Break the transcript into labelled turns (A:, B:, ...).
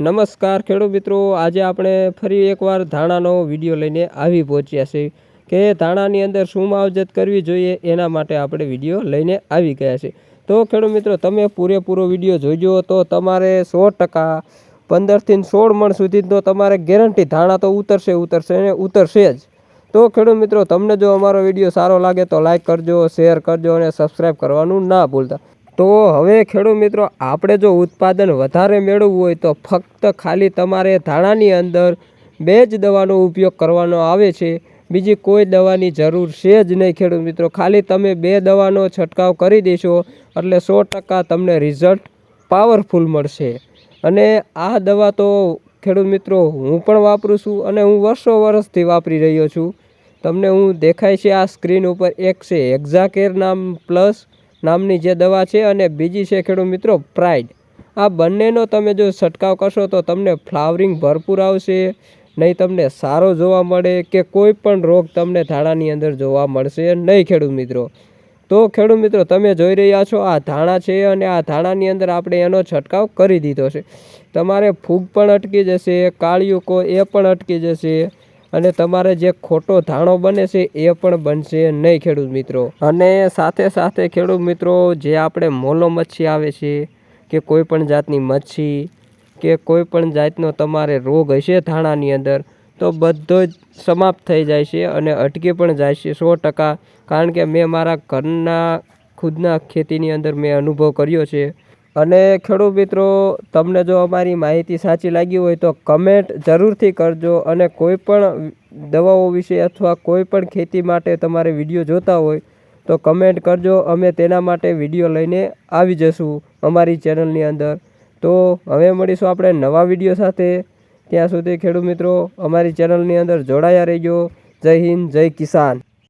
A: નમસ્કાર ખેડૂત મિત્રો, આજે આપણે ફરી એકવાર ધાણાનો વીડિયો લઈને આવી પહોંચ્યા છે કે ધાણાની અંદર શું માવજત કરવી જોઈએ એના માટે આપણે વીડિયો લઈને આવી ગયા છે તો ખેડૂત મિત્રો, તમે પૂરેપૂરો વીડિયો જોઈજો તો તમારે સો ટકા પંદરથી સોળ મણ સુધી તો તમારે ગેરંટી ધાણા તો ઉતરશે ઉતરશે અને ઉતરશે જ. તો ખેડૂત મિત્રો, તમને જો અમારો વીડિયો સારો લાગે તો લાઈક કરજો, શેર કરજો અને સબસ્ક્રાઈબ કરવાનું ના ભૂલતા. તો હવે ખેડૂત મિત્રો, આપણે જો ઉત્પાદન વધારે મેળવવું હોય તો ફક્ત ખાલી તમારે ધાણાની અંદર બે જ દવાનો ઉપયોગ કરવાનો આવે છે. બીજી કોઈ દવાની જરૂર છે જ નહીં ખેડૂત મિત્રો. ખાલી તમે બે દવાનો છંટકાવ કરી દેશો, એટલે સો ટકા તમને રિઝલ્ટ પાવરફુલ મળશે. અને આ દવા તો ખેડૂત મિત્રો, હું પણ વાપરું છું અને હું વર્ષો વર્ષથી વાપરી રહ્યો છું. તમને હું દેખાય છે આ સ્ક્રીન ઉપર એક છે એક્ઝાકેર નામ પ્લસ નામની જે દવા છે અને બીજી છે ખેડૂત મિત્રો પ્રાઇડ. આ બંનેનો તમે જો છંટકાવ કરશો તો તમને ફ્લાવરિંગ ભરપૂર આવશે, નહીં તમને સારો જોવા મળે કે કોઈ પણ રોગ તમને ધાણાની અંદર જોવા મળશે નહીં ખેડૂત મિત્રો. તો ખેડૂત મિત્રો, તમે જોઈ રહ્યા છો આ ધાણા છે અને આ ધાણાની અંદર આપણે એનો છંટકાવ કરી દીધો છે. તમારે ફૂગ પણ અટકી જશે કાળિયુકો એ પણ અટકી જશે અને તમારે જે ખોટો ધાણો બને છે એ પણ બનશે નહીં, ખેડૂત મિત્રો. અને સાથે સાથે ખેડૂત મિત્રો, જે આપણે મોલો મચ્છી આવે છે, કે કોઈ પણ જાતની મચ્છી, કે કોઈ પણ જાતનો તમારે રોગ હશે ધાણાની અંદર, તો બધો જ સમાપ્ત થઈ જાય છે અને અટકી પણ જાય છે સો ટકા. કારણ કે મેં મારા ઘરના ખુદના ખેતીની અંદર મેં અનુભવ કર્યો છે. અને ખેડૂત મિત્રો, તમને જો અમારી માહિતી સાચી લાગી હોય તો કમેન્ટ જરૂરથી કરજો અને કોઈ પણ દવાઓ વિશે અથવા કોઈ પણ ખેતી માટે તમારે વીડિયો જોતા હોય તો કમેન્ટ કરજો. અમે તેના માટે વીડિયો લઈને આવી જશું અમારી ચેનલની અંદર. તો હવે મળીશું આપણે નવા વીડિયો સાથે. ત્યાં સુધી ખેડૂત મિત્રો, અમારી ચેનલની અંદર જોડાયા રહેજો. જય હિન્દ, જય કિસાન.